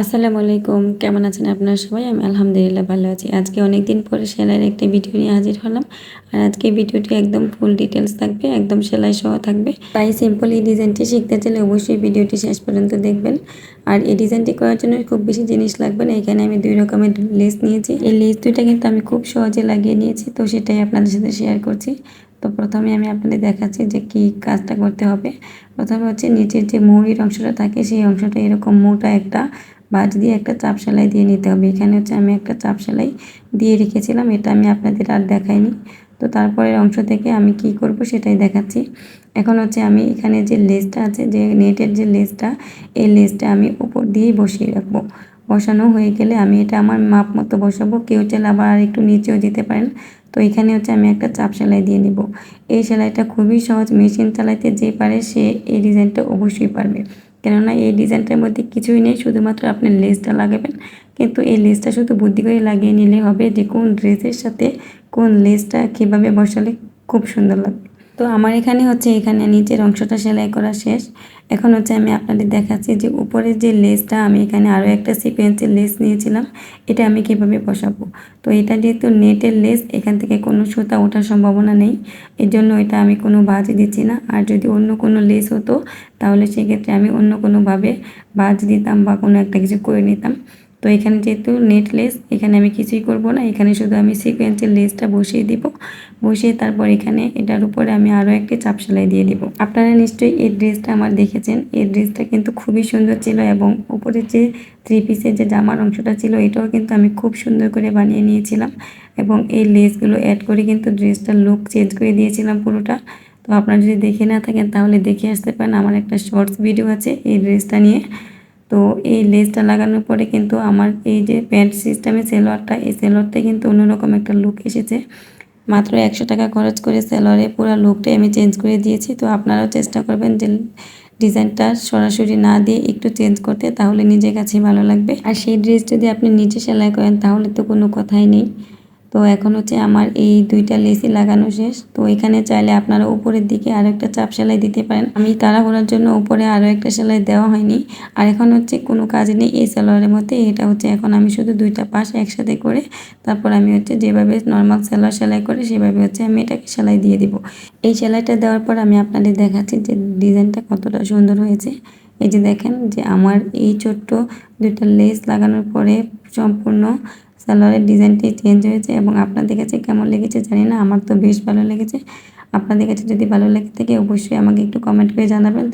আসসালামু আলাইকুম। কেমন আছেন আপনারা সবাই? আমি আলহামদুলিল্লাহ ভালো আছি। আজকে অনেক দিন পরে সেলাইয়ের একটা ভিডিও নিয়ে হাজির হলাম। আর আজকে ভিডিওটি একদম ফুল ডিটেলস থাকবে, একদম সেলাই সহ থাকবে। তাই সিম্পল এই ডিজাইনটি শিখতে চাইলে অবশ্যই ভিডিওটি শেষ পর্যন্ত দেখবেন। আর এই ডিজাইনটি করার জন্য খুব বেশি জিনিস লাগবে না। এখানে আমি দুই রকমের লেস নিয়েছি। এই লেস দুইটা কিন্তু আমি খুব সহজে লাগিয়ে নিয়েছি। তো সেটাই আপনাদের সাথে শেয়ার করছি। তো প্রথমে আমি আপনাদের দেখাচ্ছি যে কি কাজটা করতে হবে। প্রথমে হচ্ছে নিচের যে মুহুরির অংশটা থাকে, সেই অংশটা এরকম মোটা একটা বাজ দিয়ে একটা চাপ সেলাই দিয়ে নিতে হবে। এখানে হচ্ছে আমি একটা চাপ সেলাই দিয়ে রেখেছিলাম, এটা আমি আপনাদের আর দেখাইনি। তো তারপরের অংশ থেকে আমি কি করব সেটাই দেখাচ্ছি। এখন হচ্ছে আমি এখানে যে লেসটা আছে, যে নেটের যে লেসটা এই লেসটা আমি উপর দিয়েই বসিয়ে রাখব। বসানো হয়ে গেলে আমি এটা আমার মাপ মতো বসাবো। কেউ চাইলে আবার আর একটু নিচেও দিতে পারেন। তো এখানে হচ্ছে আমি একটা চাপ সেলাই দিয়ে নিব। এই সেলাইটা খুবই সহজ। মেশিন চালাইতে যে পারে সে এই ডিজাইনটা অবশ্যই পারবে। কেননা এই ডিজাইনটার মধ্যে কিছুই নেই, শুধুমাত্র আপনি লেসটা লাগাবেন। কিন্তু এই লেসটা শুধু বুদ্ধি করে লাগিয়ে নিলে হবে যে কোন ড্রেসের সাথে কোন লেসটা কীভাবে বসালে খুব সুন্দর লাগবে। তো আমার এখানে হচ্ছে এখানে নিচের অংশটা সেলাই করা শেষ। এখন হচ্ছে আমি আপনাদের দেখাচ্ছি যে উপরের যে লেসটা, আমি এখানে আরও একটা সিকোয়েন্সের লেস নিয়েছিলাম। এটা আমি কীভাবে বসাবো? তো এটা যেহেতু নেটের লেস, এখান থেকে কোনো সুতা ওঠার সম্ভাবনা নেই। এর জন্য এটা আমি কোনো বাজ দিচ্ছি না। আর যদি অন্য কোনো লেস হতো, তাহলে সেক্ষেত্রে আমি অন্য কোনোভাবে বাজ দিতাম বা কোনো একটা কিছু করে নিতাম। তো এখানে যেহেতু নেট লেস এখানে আমি কিছুই করব না। এখানে শুধু আমি সিকোয়েন্সের লেসটা বসিয়ে দিব। বসিয়ে তারপর এখানে এটার উপরে আমি আরও একটি চাপ সেলাই দিয়ে দিব। আপনারা নিশ্চয়ই এই ড্রেসটা আমার দেখেছেন। এই ড্রেসটা কিন্তু খুবই সুন্দর ছিল এবং উপরে যে থ্রি পিসের যে জামার অংশটা ছিল, এটাও কিন্তু আমি খুব সুন্দর করে বানিয়ে নিয়েছিলাম এবং এই লেসগুলো অ্যাড করে কিন্তু ড্রেসটার লুক চেঞ্জ করে দিয়েছিলাম পুরোটা। তো আপনারা যদি দেখে না থাকেন, তাহলে দেখে আসতে পারেন। আমার একটা শর্টস ভিডিও আছে এই ড্রেসটা নিয়ে। তো এই লেসটা লাগানোর পরে কিন্তু আমার এই যে প্যান্ট সিস্টেমে সেলোয়ারটা, এই সেলোয়ারটা কিন্তু অন্যরকম একটা লুক এসেছে। মাত্র একশো টাকা খরচ করে সেলোয়ারে পুরো লুকটাই আমি চেঞ্জ করে দিয়েছি। তো আপনারাও চেষ্টা করবেন যে ডিজাইনটা সরাসরি না দিয়ে একটু চেঞ্জ করতে, তাহলে নিজের কাছে ভালো লাগবে। আর সেই ড্রেস যদি আপনি নিজে সেলাই করেন, তাহলে তো কোনো কথাই নেই। তো এখন হচ্ছে আমার এই দুইটা লেসি লাগানো শেষ। তো এখানে চাইলে আপনারা উপরের দিকে আরও একটা চাপ সেলাই দিতে পারেন। আমি তাড়াহুড়ার জন্য উপরে আরও একটা সেলাই দেওয়া হয়নি। আর এখন হচ্ছে কোনো কাজ নেই এই সেলোয়ারের মধ্যে। এটা হচ্ছে এখন আমি শুধু দুইটা পাশ একসাথে করে তারপর আমি হচ্ছে যেভাবে নর্মাল সেলোয়ার সেলাই করে, সেভাবে হচ্ছে আমি এটাকে সেলাই দিয়ে দিব। এই সেলাইটা দেওয়ার পর আমি আপনাদের দেখাচ্ছি যে ডিজাইনটা কতটা সুন্দর হয়েছে। এই যে দেখেন যে আমার এই ছোট্ট দুইটা লেস লাগানোর পরে সম্পূর্ণ সালোয়ারের ডিজাইনটি চেঞ্জ হয়েছে এবং আপনাদের কাছে কেমন লেগেছে জানি না, আমার তো বেশ ভালো লেগেছে। আপনাদের কাছে যদি ভালো লেগে থাকে অবশ্যই আমাকে একটু কমেন্ট করে জানাবেন